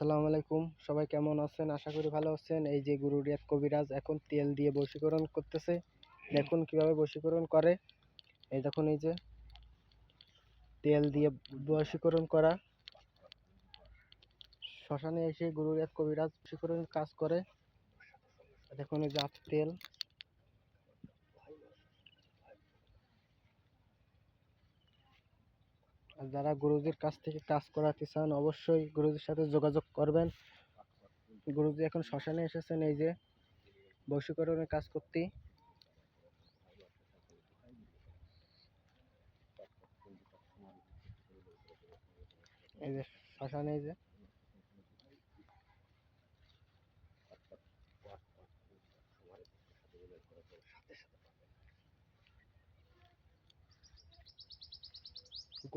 আসসালামু আলাইকুম। সবাই কেমন আছেন? আশা করি ভালো আছেন। এই যে গুরুরিয়াত কবিরাজ এখন তেল দিয়ে বশীকরণ করতেছে। দেখুন কীভাবে বশীকরণ করে। এই দেখুন, এই যে তেল দিয়ে বশীকরণ করা। শ্মশানে এসে গুরুরিয়াত কবিরাজ বশীকরণ কাজ করে। দেখুন, এই যে তেল। আর যারা গুরুজির কাছ থেকে কাজ করাতে চান, অবশ্যই গুরুজির সাথে যোগাযোগ করবেন। গুরুজি এখন শ্মশানে এসেছেন, এই যে বশীকরণের কাজ করতে। এই যে শ্মশানে, এই যে।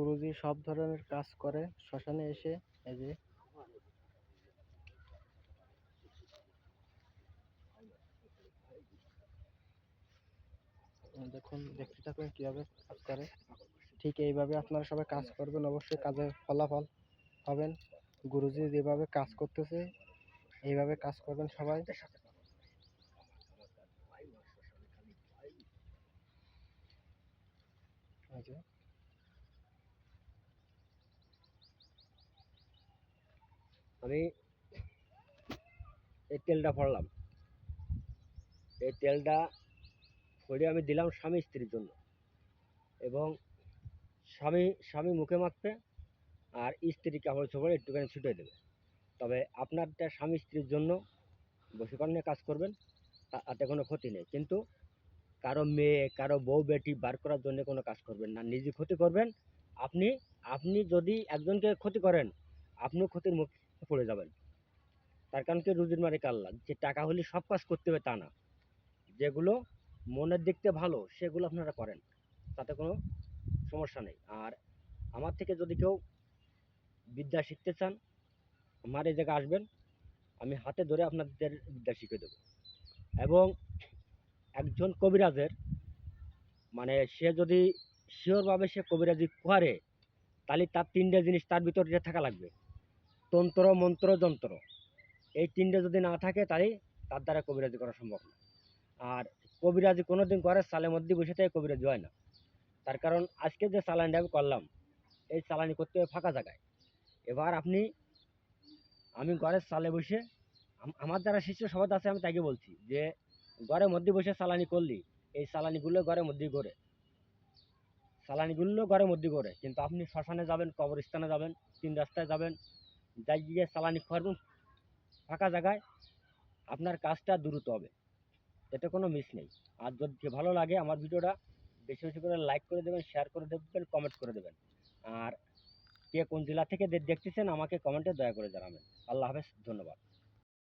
গুরুজি সব ধরনের কাজ করে। শ্মশানে এসে এই যে দেখুন, দেখতে থাকুন কীভাবে কাজ করে। ঠিক এইভাবে আপনারা সবাই কাজ করবেন, অবশ্যই কাজের ফলাফল পাবেন। গুরুজি যেভাবে কাজ করতেছে, এইভাবে কাজ করবেন সবাই। এই আমি এই তেলটা ফড়লাম এই তেলটা ফড়ে আমি দিলাম স্বামী স্ত্রীর জন্য। এবং স্বামী স্বামী মুখে মাখবে আর স্ত্রী কাপড় চোপড় একটুখানি ছুটে দেবে। তবে আপনারটা স্বামী স্ত্রীর জন্য বসীকরণে কাজ করবেন তাতে কোনো ক্ষতি নেই। কিন্তু কারও মেয়ে, কারও বউ, বেটি বার করার জন্য কোনো কাজ করবেন না। নিজে ক্ষতি করবেন। আপনি আপনি যদি একজনকে ক্ষতি করেন, আপনিও ক্ষতির মুখে পড়ে যাবেন তার কারণ কি? রুজির মালিক আল্লাহ যে টাকা হলে সব কাজ করতে হবে তা না। যেগুলো মনের দিক থেকে ভালো, সেগুলো আপনারা করেন। তাতে কোনো সমস্যা নেই। আর আমার থেকে যদি কেউ বিদ্যা শিখতে চান, আমার এই জায়গায় আসবেন। আমি হাতে ধরে আপনাদের বিদ্যা শিখে দেবো। এবং একজন কবিরাজের মানে সে যদি শিওরভাবে সে কবিরাজি করে, তাহলে তার তিনটে জিনিস তার ভিতরে থাকা লাগবে। তন্ত্র, মন্ত্র, যন্ত্র। এই তিনটে যদি না থাকে তাহলে তার দ্বারা কবিরাজি করা সম্ভব না। আর কবিরাজি কোনো দিন করে সালের মধ্যে বসে থেকে কবিরাজি হয় না। তার কারণ আজকে যে চালানটা আমি করলাম, এই চালানি করতে হবে ফাঁকা জায়গায়। এবার আপনি, আমি ঘরের সালে বসে আমার যারা শিষ্য সবাই আছে, আমি তাকে বলছি যে, ঘরের মধ্যে বসে চালানি করলি, এই চালানিগুলো ঘরের মধ্যেই করে চালানিগুলো ঘরের মধ্যে করে কিন্তু আপনি শ্মশানে যাবেন, কবরস্থানে যাবেন, তিন রাস্তায় যাবেন যাই গিয়ে সালানি করবেন ফাঁকা জায়গায়, আপনার কাজটা দ্রুত হবে। এতে কোনো মিস নেই। আর যদি ভালো লাগে আমার ভিডিওটা, বেশি বেশি করে লাইক করে দেবেন শেয়ার করে দেবেন কমেন্ট করে দেবেন। আর কে কোন জেলা থেকে দেখতেছেন, আমাকে কমেন্টে দয়া করে জানাবেন। আল্লাহ হাফেজ, ধন্যবাদ।